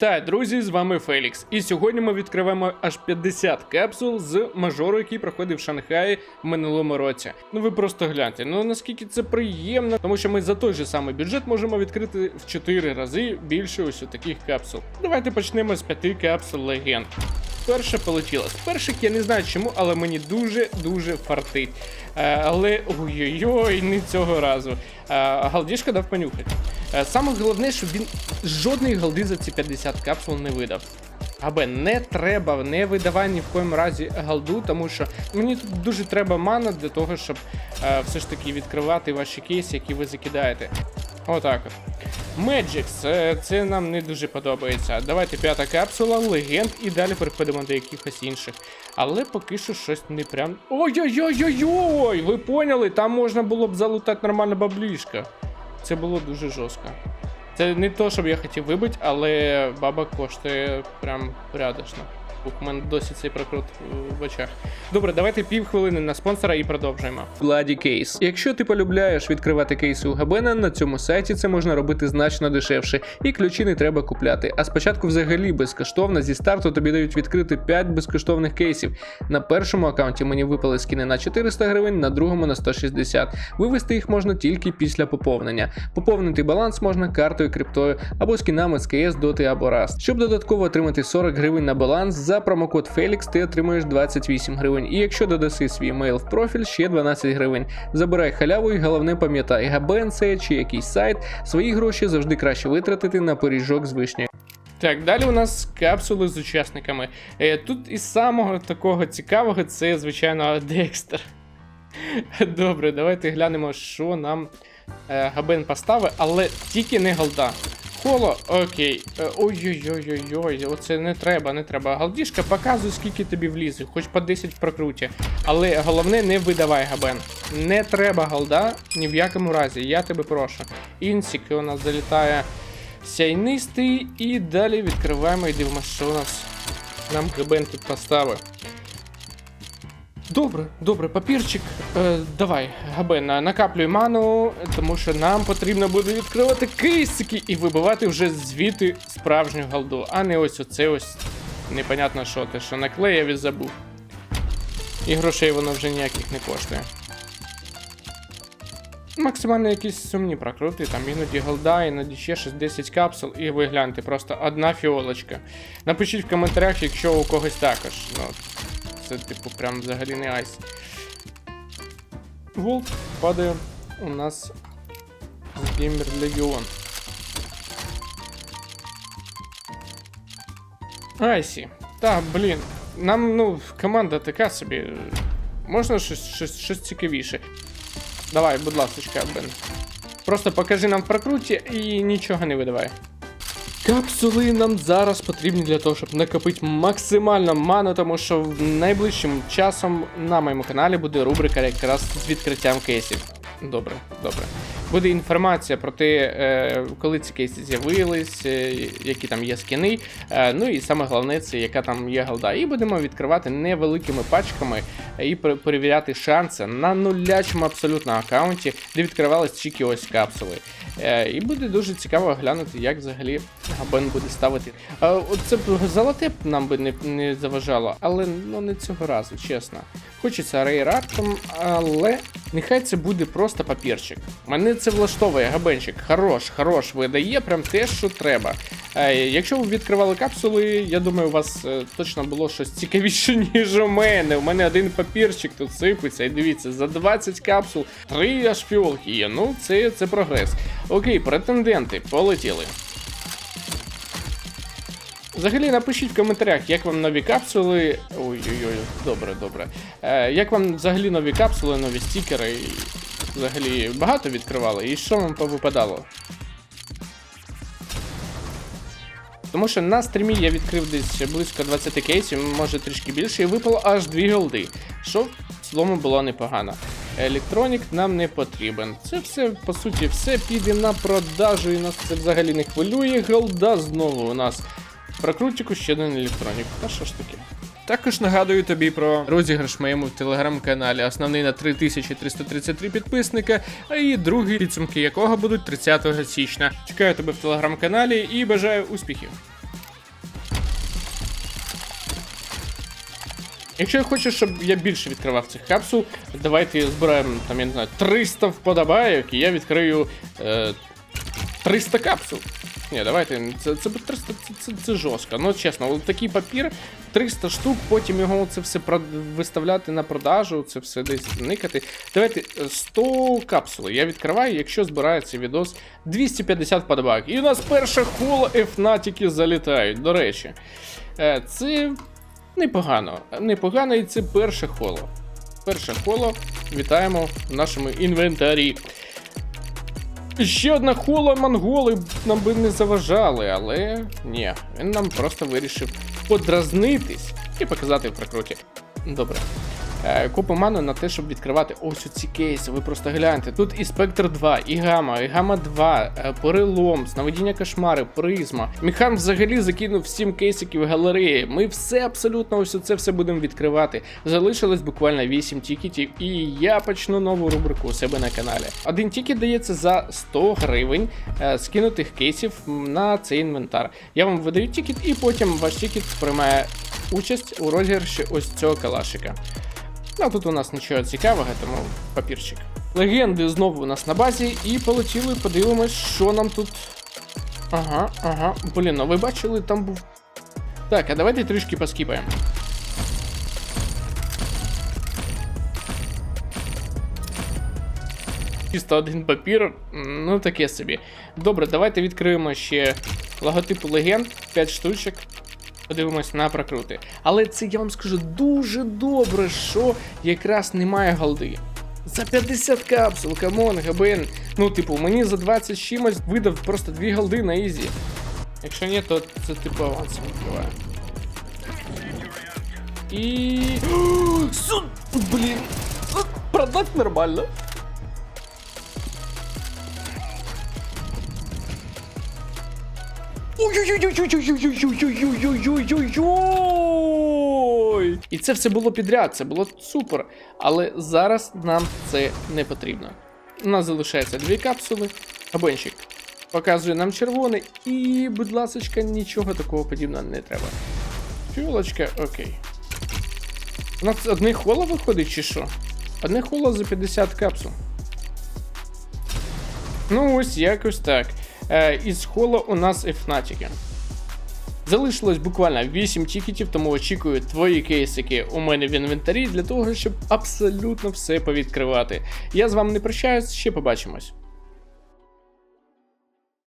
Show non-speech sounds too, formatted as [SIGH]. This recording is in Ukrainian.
Та, друзі, з вами Фелікс. І сьогодні ми відкриваємо аж 50 капсул з мажору, який проходив в Шанхаї в минулому році. Ну ви просто гляньте, ну наскільки це приємно, тому що ми за той же самий бюджет можемо відкрити в 4 рази більше ось таких капсул. Давайте почнемо з 5 капсул легенд. Перша полетіла. З перших я не знаю чому, але мені дуже-дуже фартить. Е, але ой-ой-ой, не цього разу. Е, галдішка дав понюхати. Е, Саме головне, щоб він жодної голди за ці 50 капсул не видав. Абе не треба, не видавай ні в коєму разі голду, тому що мені тут дуже треба мана для того, щоб е, все ж таки відкривати ваші кейси, які ви закидаєте. Отак от. Це, це нам не дуже подобається. Давайте п'ята капсула, легенд, і далі переходимо до якихось інших. Але поки що щось не прям. Ой-ой-ой-ой-ой! Ви поняли? Там можна було б залутати нормально баблішка. Це було дуже жорстко. Це не то, щоб я хотів вибити, але баба коштує прям порядочно. У мене досі цей прокрут в очах. Добре, давайте півхвилини на спонсора і продовжуємо. Владі кейс. Якщо ти полюбляєш відкривати кейси у Габена, на цьому сайті це можна робити значно дешевше, і ключі не треба купляти. А спочатку взагалі безкоштовно зі старту тобі дають відкрити 5 безкоштовних кейсів. На першому аккаунті мені випали скіни на 400 гривень, на другому на 160. Вивести їх можна тільки після поповнення. Поповнити баланс можна картою, криптою або скінами з КС, Доти або Rust. Щоб додатково отримати 40 гривень на баланс, за промокод Felix ти отримуєш 28 гривень. І якщо додаси свій мейл в профіль, ще 12 гривень. Забирай халяву і головне пам'ятай, Габен це чи якийсь сайт, свої гроші завжди краще витратити на пиріжок з вишнею. Так, далі у нас капсули з учасниками. Е, Тут із самого такого цікавого це, звичайно, Декстер. Добре, давайте глянемо, що нам е, Габен поставив, але тільки не голда. Холо, окей. Е, Ой-ой-ой-ой-ой, оце не треба, не треба. Галдішка, показуй, скільки тобі влізе, хоч по 10 в прокруті. Але головне, не видавай Габен. Не треба голда, ні в якому разі, я тебе прошу. Інсік у нас залітає сяйнистий, і далі відкриваємо і дивимося, що у нас нам Габен тут поставив. Добре, добре, папірчик. Е, давай, Габен, накаплюй ману, тому що нам потрібно буде відкривати кейсики і вибивати вже звідти справжню голду, а не ось оце ось непонятно що те, що наклеїв і забув. І грошей воно вже ніяких не коштує. Максимально якісь сумні прокрути, там іноді голда, іноді ще щось 10 капсул, і ви гляньте, просто одна фіолочка. Напишіть в коментарях, якщо у когось також. Ну, це, типу, прям взагалі не айс. Волк падає у нас Геймер Легіон. Айсі. Та, блін. Нам, ну, команда така собі. Можна щось, щось, щось цікавіше. Давай, будь ласка, Бен. Просто покажи нам в прокруті і нічого не видавай. Капсули нам зараз потрібні для того, щоб накопити максимально ману, тому що найближчим часом на моєму каналі буде рубрика якраз з відкриттям кейсів. Добре, добре. Буде інформація про те, е, коли ці кейси з'явились, е, які там є скіни. Е, ну і саме головне, це яка там є голда. І будемо відкривати невеликими пачками і перевіряти шанси на нулячому абсолютно аккаунті, де відкривались тільки ось капсули. І буде дуже цікаво глянути, як взагалі Габен буде ставити. Е, Оце б золоте нам би не заважало, але ну не цього разу, чесно. Хочеться рейрартом, але нехай це буде просто папірчик. Мене це влаштовує габенчик. Хорош, хорош, видає прям те, що треба. Е, якщо ви відкривали капсули, я думаю, у вас е, точно було щось цікавіше, [LAUGHS] ніж у мене. У мене один папірчик тут сипеться, і дивіться, за 20 капсул, 3 аж фіолки є. Ну, це, це прогрес. Окей, претенденти, полетіли. Взагалі напишіть в коментарях, як вам нові капсули. Ой-ой-ой, добре, добре. Е, як вам взагалі нові капсули, нові стікери? Взагалі багато відкривали, і що вам повипадало? Тому що на стрімі я відкрив десь близько 20 кейсів, може трішки більше, і випало аж 2 голди, що в цілому було непогано. Електронік нам не потрібен. Це все, по суті, все піде на продажу, і нас це взагалі не хвилює. Голда знову у нас. Про Прокрутчику ще один електронік. Та що ж таке? Також нагадую тобі про розіграш в моєму телеграм-каналі, основний на 3333 підписника, а і другі підсумки якого будуть 30 січня. Чекаю тебе в телеграм-каналі і бажаю успіхів. Якщо хочеш, щоб я більше відкривав цих капсул, давайте збираємо там, я не знаю, 300 вподобайок, і я відкрию е, 300 капсул. Ні, давайте, це, це, 300, це, це, це жорстко. Ну, чесно, от такий папір, 300 штук, потім його це все виставляти на продажу, це все десь никати. Давайте е, 100 капсул я відкриваю, якщо збирається відос 250 вподобайок. І у нас перша хола Фнатіки залітають, до речі. Е, Це непогано. Непогано, і це перше холо. Перше холо. Вітаємо в нашому інвентарі. Ще одна хола монголи нам би не заважали, але ні, він нам просто вирішив подразнитись і показати в прикруті. Добре. Е, Купу ману на те, щоб відкривати ось ці кейси. Ви просто гляньте. Тут і Спектр 2, і Гама, і Гама 2, е, перелом, сновидіння кошмари, призма. Міхан взагалі закинув 7 кейсиків галереї. Ми все абсолютно ось це все будемо відкривати. Залишилось буквально 8 тікетів, і я почну нову рубрику у себе на каналі. Один тікет дається за 100 гривень е, скинутих кейсів на цей інвентар. Я вам видаю тікет, і потім ваш тікет приймає участь у розіграші ось цього калашика. Ну, тут у нас нічого цікавого, тому папірчик. Легенди знову у нас на базі, і полетіли, подивимось, що нам тут. Ага, ага. Блін, ну ви бачили, там був. Так, а давайте трішки поскіпаємо. Чисто один папір, ну таке собі. Добре, давайте відкриємо ще логотипу легенд, 5 штучок. Подивимось на прокрути. Але це я вам скажу дуже добре, що якраз немає голди. За 50 капсул, камон, габен. Ну, типу, мені за 20 чимось видав просто 2 голди на ізі. Якщо ні, то це типу авансом відкриває. І. [GASPS] Блін! Продать нормально. Ой-ой-ой-ой-ой-ой-ой-ой-ой-ой-ой! І це все було підряд, це було супер. Але зараз нам це не потрібно. У нас залишається дві капсули. Абончик показує нам червоний, і, будь ласочка, нічого такого подібного не треба. Фіолочка, окей. У нас одне холо виходить, чи що? Одне холо за 50 капсул. Ну, ось якось так. Е, із холо у нас Фнатіки. Залишилось буквально 8 тікетів, тому очікую твої кейсики у мене в інвентарі для того, щоб абсолютно все повідкривати. Я з вами не прощаюсь, ще побачимось.